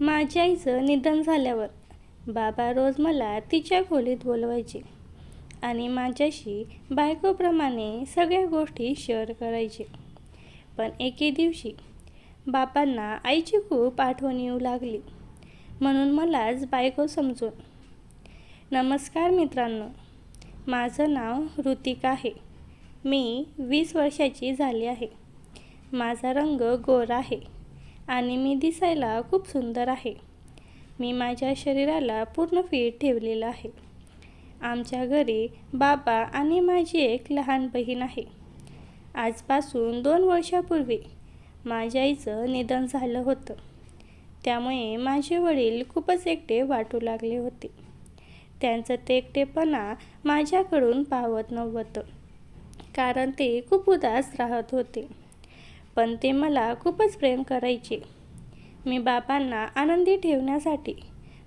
माझ्या आईचं निधन झाल्यावर बाबा रोज मला तिच्या खोलीत बोलवायचे आणि माझ्याशी बायकोप्रमाणे सगळ्या गोष्टी शेअर करायचे. पण एके दिवशी बापांना आईची खूप आठवण येऊ लागली. म्हणून मलाच बायको समजून नमस्कार मित्रांनो माझं नाव ऋतिका आहे. मी वीस वर्षाची झाली आहे. माझा रंग गोरा आहे. आणि मी दिसायला खूप सुंदर आहे. मी माझ्या शरीराला पूर्ण फिट ठेवलेलं आहे. आमच्या घरी बाबा आणि माझी एक लहान बहीण आहे. आजपासून दोन वर्षापूर्वी माझ्या आईचं निधन झालं होतं. त्यामुळे माझे वडील खूपच एकटे वाटू लागले होते. त्यांचं ते एकटेपणा माझ्याकडून पाहत नव्हतं. कारण ते खूप उदास राहत होते. पण ते मला खूपच प्रेम करायचे. मी बाबांना आनंदी ठेवण्यासाठी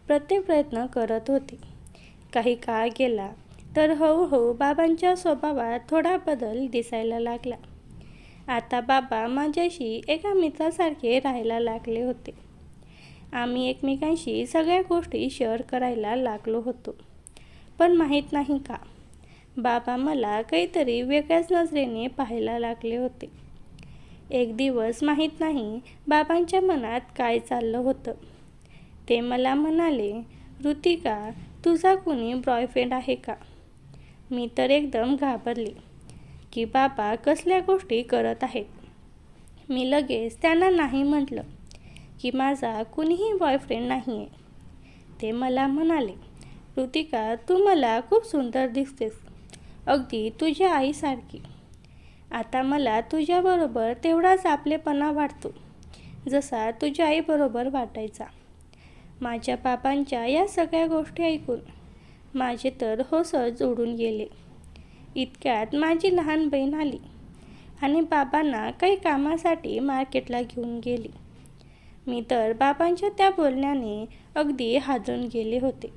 प्रत्येक प्रयत्न करत होते. काही काळ गेला तर हळूहळू बाबांच्या स्वभावात थोडा बदल दिसायला लागला. आता बाबा माझ्याशी एका मित्रासारखे राहायला लागले होते. आम्ही एकमेकांशी सगळ्या गोष्टी शेअर करायला लागलो होतो. पण माहीत नाही का बाबा मला काहीतरी वेगळ्याच नजरेने पाहायला लागले होते. एक दिवस माहीत नाही बाबांच्या मनात काय चाललं होतं. ते मला म्हणाले ऋतिका तुझा कुणी बॉयफ्रेंड आहे का? मी तर एकदम घाबरले की बाबा कसल्या गोष्टी करत आहेत? मी लगेच त्यांना नाही म्हटलं की माझा कुणीही बॉयफ्रेंड नाही आहे ते मला म्हणाले ऋतिका तू मला खूप सुंदर दिसतेस. अगदी तुझ्या आईसारखी. आता मला तुझ्याबरोबर तेवढाच आपलेपणा वाटतो जसा तुझ्या आईबरोबर वाटायचा. माझ्या बाबांच्या या सगळ्या गोष्टी ऐकून माझे तर होसच उडून गेले. इतक्यात माझी लहान बहीण आली आणि बाबांना काही कामासाठी मार्केटला घेऊन गेली. मी तर बाबांच्या त्या बोलण्याने अगदी हादरून गेले होते.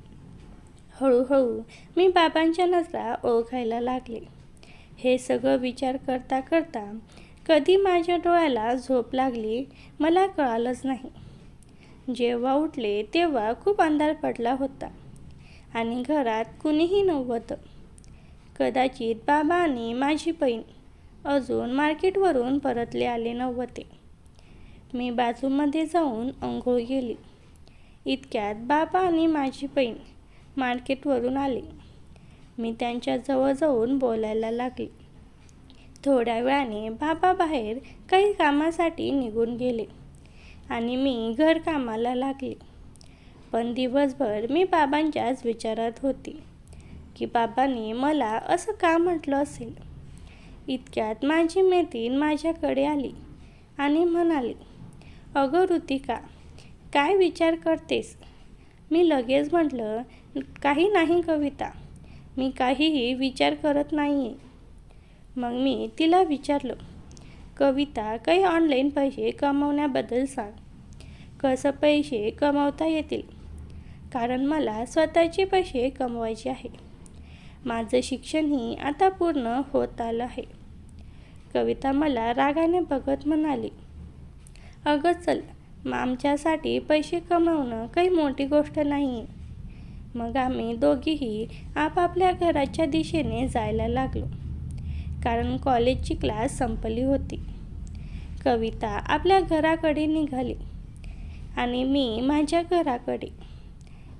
हळूहळू मी बाबांच्या नजरा ओळखायला लागले. हे सगळं विचार करता करता कधी माझ्या डोळ्याला झोप लागली मला कळालंच नाही. जेव्हा उठले तेव्हा खूप अंधार पडला होता आणि घरात कुणीही नव्हतं. कदाचित बाबा आणि माझी बहीण अजून मार्केटवरून परतले आले नव्हते. मी बाजूमध्ये जाऊन अंघोळ गेली इतक्यात बाबा आणि माझी बहीण मार्केटवरून आले. मी त्यांच्या जवळ जाऊन बोलायला लागले. थोड्या वेळाने बाबा बाहेर काही कामासाठी निघून गेले आणि मी घरकामाला लागले. पण दिवसभर मी बाबांच्याच विचारात होती की बाबांनी मला असं का म्हटलं असेल? इतक्यात माझी मैत्रीण माझ्याकडे आली आणि म्हणाली अगं ऋतिका काय विचार करतेस? मी लगेच म्हटलं काही नाही कविता मी काहीही विचार करत नाही आहे मग मी तिला विचारलं कविता काही ऑनलाईन पैसे कमवण्याबद्दल सांग. कसं पैसे कमवता येतील? कारण मला स्वतःचे पैसे कमवायचे आहे. माझं शिक्षणही आता पूर्ण होत आलं आहे. कविता मला रागाने बघत म्हणाली अगं चल मग आमच्यासाठी पैसे कमवणं काही मोठी गोष्ट नाही आहे मग आम्ही दोघीही आपापल्या घराच्या दिशेने जायला लागलो. कारण कॉलेजची क्लास संपली होती. कविता आपल्या घराकडे निघाली आणि मी माझ्या घराकडे.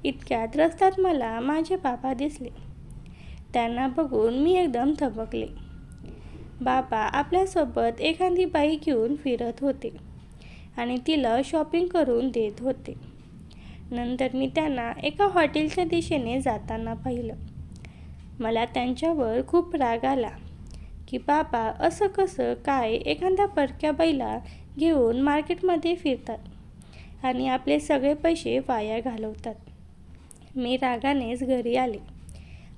इतक्यात रस्त्यात मला माझे बाबा दिसले. त्यांना बघून मी एकदम थबकले. बाबा आपल्यासोबत एखादी बाई घेऊन फिरत होते आणि तिला शॉपिंग करून देत होते. नंतर मी त्यांना एका हॉटेलच्या दिशेने जाताना पाहिलं. मला त्यांच्यावर खूप राग आला की बाबा असं कसं काय एखाद्या परक्या बैला घेऊन मार्केटमध्ये फिरतात आणि आपले सगळे पैसे वाया घालवतात? मी रागानेच घरी आले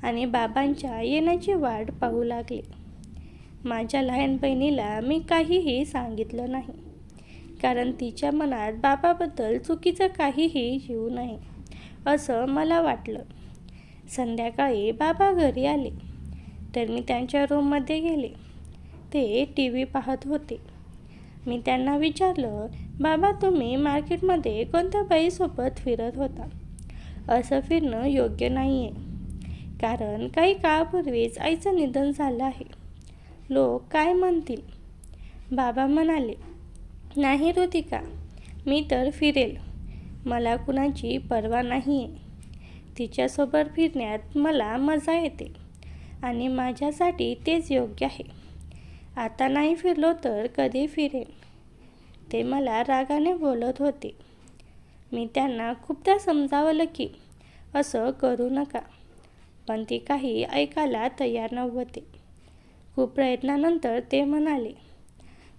आणि बाबांच्या येण्याची वाट पाहू लागले. माझ्या लहान बहिणीला मी काहीही सांगितलं नाही. कारण तिच्या मनात बाबाबद्दल चुकीचं काहीही येऊ नये असं मला वाटलं. संध्याकाळी बाबा घरी आले. तर मी त्यांच्या रूममध्ये गेले. ते टी व्ही पाहत होते. मी त्यांना विचारलं बाबा तुम्ही मार्केटमध्ये कोणत्या बाईसोबत फिरत होता? असं फिरणं योग्य नाही आहे कारण काही काळापूर्वीच आईचं निधन झालं आहे. लोक काय म्हणतील? बाबा म्हणाले नाही ऋतिका मी तर फिरेल. मला कुणाची पर्वा नाही आहे तिच्यासोबत फिरण्यात मला मजा येते आणि माझ्यासाठी तेच योग्य आहे. आता नाही फिरलो तर कधी फिरेन? ते मला रागाने बोलत होते. मी त्यांना खूपदा समजावलं की असं करू नका. पण ती काही ऐकायला तयार नव्हते. खूप प्रयत्नानंतर ते म्हणाले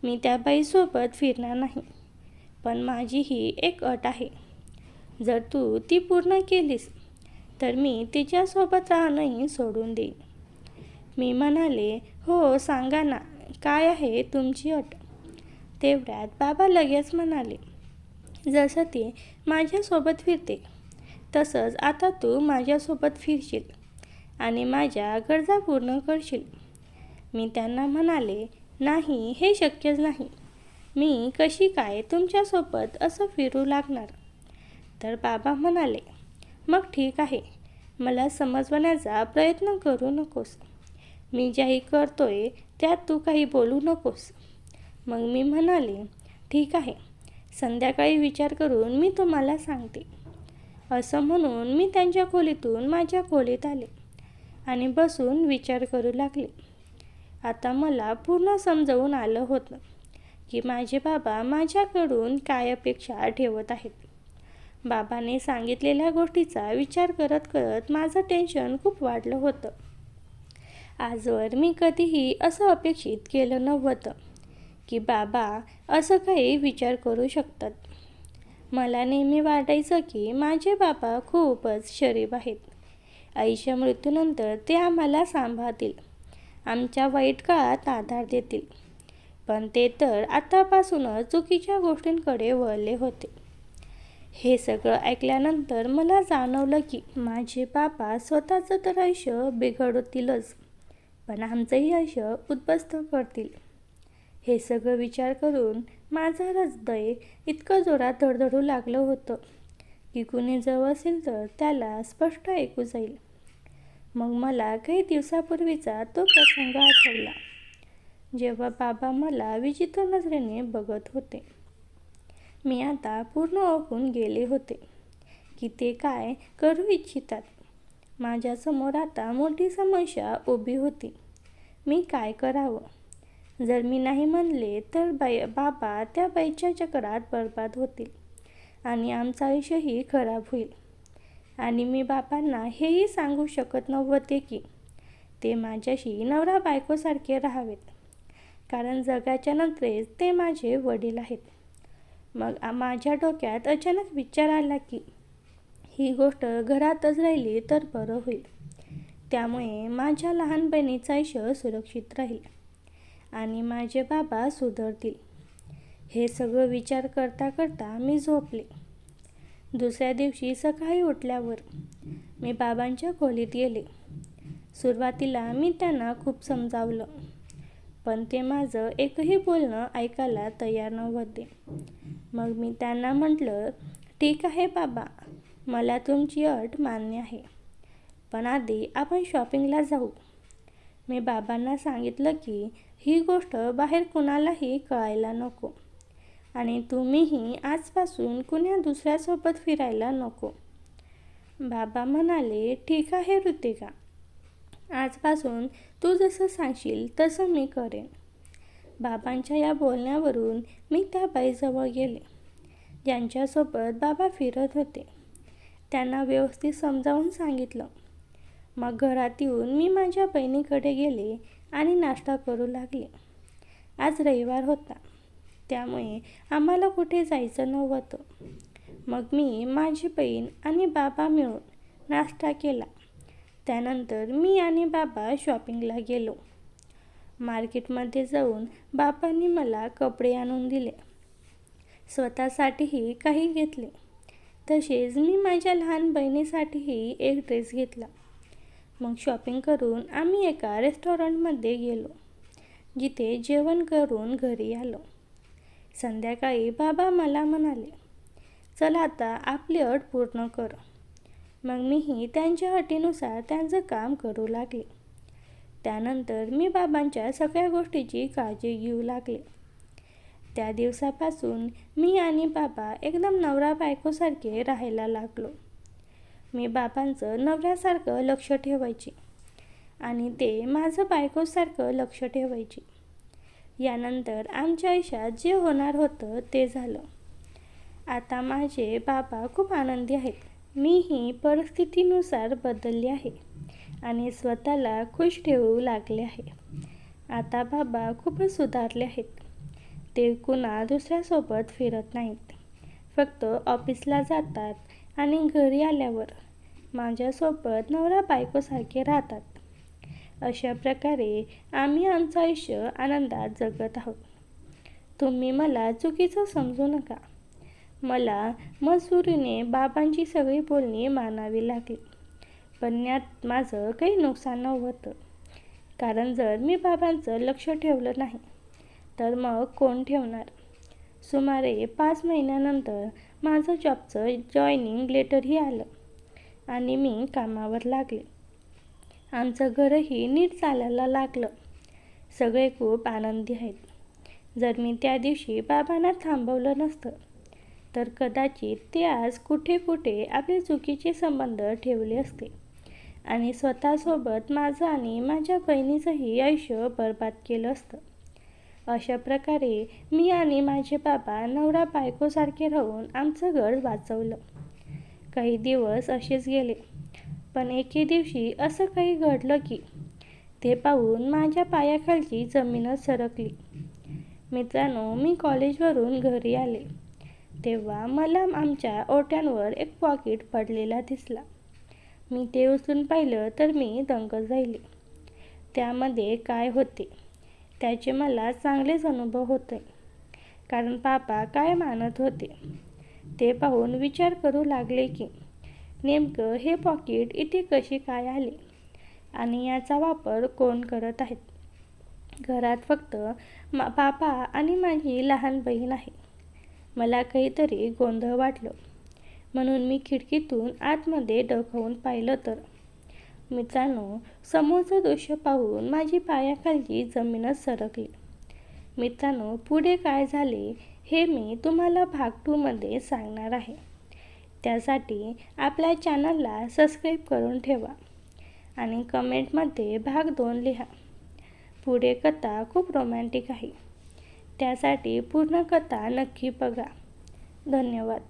मी त्या बाईसोबत फिरणार नाही. पण माझी ही एक अट आहे. जर तू ती पूर्ण केलीस तर मी तिच्यासोबत राहणंही सोडून देईन. मी म्हणाले हो सांगा ना काय आहे तुमची अट? तेवढ्यात बाबा लगेच म्हणाले जसं ती माझ्यासोबत फिरते तसंच आता तू माझ्यासोबत फिरशील आणि माझ्या गरजा पूर्ण करशील. मी त्यांना म्हणाले नाही हे शक्यच नाही. मी कशी काय तुमच्यासोबत असं फिरू लागणार? तर बाबा म्हणाले मग ठीक आहे. मला समजवण्याचा प्रयत्न करू नकोस. मी ज्याही करतोय त्यात तू काही बोलू नकोस. मग मी म्हणाले ठीक आहे. संध्याकाळी विचार करून मी तुम्हाला सांगते. असं म्हणून मी त्यांच्या खोलीतून माझ्या खोलीत आले आणि बसून विचार करू लागले. आता मला पूर्ण समजवून आलं होतं की माझे बाबा माझ्याकडून काय अपेक्षा ठेवत आहेत. बाबाने सांगितलेल्या गोष्टीचा विचार करत करत माझं टेन्शन खूप वाढलं होतं. आजवर मी कधीही असं अपेक्षित केलं नव्हतं की बाबा असं काही विचार करू शकतात. मला नेहमी वाटायचं की माझे बाबा खूपच शरीफ आहेत. आईच्या मृत्यूनंतर ते आम्हाला सांभाळतील. आमच्या वाईट काळात आधार देतील. पण ते तर आतापासूनच चुकीच्या गोष्टींकडे वळले होते. हे सगळं ऐकल्यानंतर मला जाणवलं की माझे बाबा स्वतःचं तर आयुष्य बिघडवतीलच पण आमचंही आयुष्य उद्ध्वस्त करतील. हे सगळं विचार करून माझं हृदय इतकं जोरात धडधडू लागलं होतं की कुणी जवळ असेल तर त्याला स्पष्ट ऐकू जाईल. मग मला काही दिवसापूर्वीचा तो प्रसंग आठवला जेव्हा बाबा मला विचित्र नजरेने बघत होते. मी आता पूर्ण ओकून गेले होते की ते काय करू इच्छितात. माझ्यासमोर आता मोठी समस्या उभी होती. मी काय करावं? जर मी नाही म्हणले तर बाई बाबा त्या बाईच्या चक्रात बर्बाद होतील आणि आमचा आयुष्यही खराब होईल. आणि मी बाबांना हेही सांगू शकत नव्हते की ते माझ्याशी नवरा बायकोसारखे राहावेत. कारण जगाच्या नंतरेच ते माझे वडील आहेत. मग माझ्या डोक्यात अचानक विचार आला की ही गोष्ट घरातच राहिली तर बरं होईल. त्यामुळे माझ्या लहान बहिणीचं आयुष्य सुरक्षित राहील आणि माझे बाबा सुधरतील. हे सगळं विचार करता करता मी झोपले. दुसऱ्या दिवशी सकाळी उठल्यावर मी बाबांच्या खोलीत गेले. सुरुवातीला मी त्यांना खूप समजावलं पण ते माझं एकही बोलणं ऐकायला तयार नव्हते. मग मी त्यांना म्हटलं ठीक आहे बाबा मला तुमची अट मान्य आहे पण आधी आपण शॉपिंगला जाऊ. मी बाबांना सांगितलं की ही गोष्ट बाहेर कुणालाही कळायला नको. आणि तुम्हीही आजपासून कुण्या दुसऱ्यासोबत फिरायला नको. बाबा म्हणाले ठीक आहे ऋतिका. आजपासून तू जसं सांगशील तसं मी करेन. बाबांच्या या बोलण्यावरून मी त्या बाईजवळ गेले. ज्यांच्यासोबत बाबा फिरत होते त्यांना व्यवस्थित समजावून सांगितलं. मग घरात येऊन मी माझ्या बहिणीकडे गेले आणि नाश्ता करू लागले. आज रविवार होता. त्यामुळे आम्हाला कुठे जायचं नव्हतं. मग मी माझी बहीण आणि बाबा मिळून नाश्ता केला. त्यानंतर मी आणि बाबा शॉपिंगला गेलो. मार्केटमध्ये जाऊन बाबांनी मला कपडे आणून दिले. स्वतःसाठीही काही घेतले. तसेच मी माझ्या लहान बहिणीसाठीही एक ड्रेस घेतला. मग शॉपिंग करून आम्ही एका रेस्टॉरंटमध्ये गेलो. जिथे जेवण करून घरी आलो. संध्याकाळी बाबा मला म्हणाले चला आता आपली अट पूर्ण कर. मग मीही त्यांच्या अटीनुसार त्यांचं काम करू लागले. त्यानंतर मी बाबांच्या सगळ्या गोष्टीची काळजी घेऊ लागले. त्या दिवसापासून मी आणि बाबा एकदम नवरा बायकोसारखे राहायला लागलो. मी बाबांचं नवऱ्यासारखं लक्ष ठेवायची आणि ते माझं बायकोसारखं लक्ष ठेवायचे. यानंतर आमच्या आयुष्यात जे होणार होतं ते झालं. आता माझे बाबा खूप आनंदी आहेत. मीही परिस्थितीनुसार बदलली आहे आणि स्वतःला खुश ठेवू लागले आहे. आता बाबा खूपच सुधारले आहेत. ते कुणा दुसऱ्यासोबत फिरत नाहीत. फक्त ऑफिसला जातात आणि घरी आल्यावर माझ्यासोबत नवरा बायकोसारखे राहतात. अशा प्रकारे आम्ही आमचं आयुष्य आनंदात जगत आहोत. तुम्ही मला चुकीचं समजू नका. मला मजुरीने बाबांची सगळी बोलणी मानावी लागली. पण यात माझं काही नुकसान नव्हतं. कारण जर मी बाबांचं लक्ष ठेवलं नाही तर मग कोण ठेवणार? सुमारे पाच महिन्यानंतर माझं जॉबचं जॉईनिंग लेटरही आलं आणि मी कामावर लागले. आमचं घरही नीट चालायला लागलं. सगळे खूप आनंदी आहेत. जर मी त्या दिवशी बाबांना थांबवलं नसतं तर कदाचित ते आज कुठे कुठे आपले चुकीचे संबंध ठेवले असते. आणि स्वतःसोबत माझं आणि माझ्या बहिणीचंही आयुष्य बर्बाद केलं असतं. अशा प्रकारे मी आणि माझे बाबा नवरा बायकोसारखे राहून आमचं घर वाचवलं. काही दिवस असेच गेले. पण एके दिवशी असं काही घडलं की ते पाहून माझ्या पायाखालची जमीनच सरकली. मित्रांनो मी कॉलेजवरून घरी आले. तेव्हा मला आमच्या ओट्यांवर एक पॉकेट पडलेला दिसला. मी ते उचलून पाहिलं तर मी दंग राहिले. त्यामध्ये काय होते? त्याचे मला चांगलेच अनुभव होते. कारण पापा काय मानत होते? ते पाहून विचार करू लागले की नेमकं हे पॉकेट इथे कशी काय आले आणि याचा वापर कोण करत आहेत? घरात फक्त मा पापा आणि माझी लहान बहीण आहे. मला काहीतरी गोंधळ वाटलं. म्हणून मी खिडकीतून आतमध्ये डोकावून पाहिलं तर. मित्रांनो समोरचं दृश्य पाहून माझी पायाखालची जमीनच सरकली. मित्रांनो पुढे काय झाले हे मी तुम्हाला भाग टूमध्ये सांगणार आहे. त्यासाठी आपल्या चॅनलला सबस्क्राईब करून ठेवा आणि कमेंटमध्ये भाग दोन लिहा. पुढे कथा खूप रोमॅन्टिक आहे. त्यासाठी पूर्ण कथा नक्की बघा. धन्यवाद.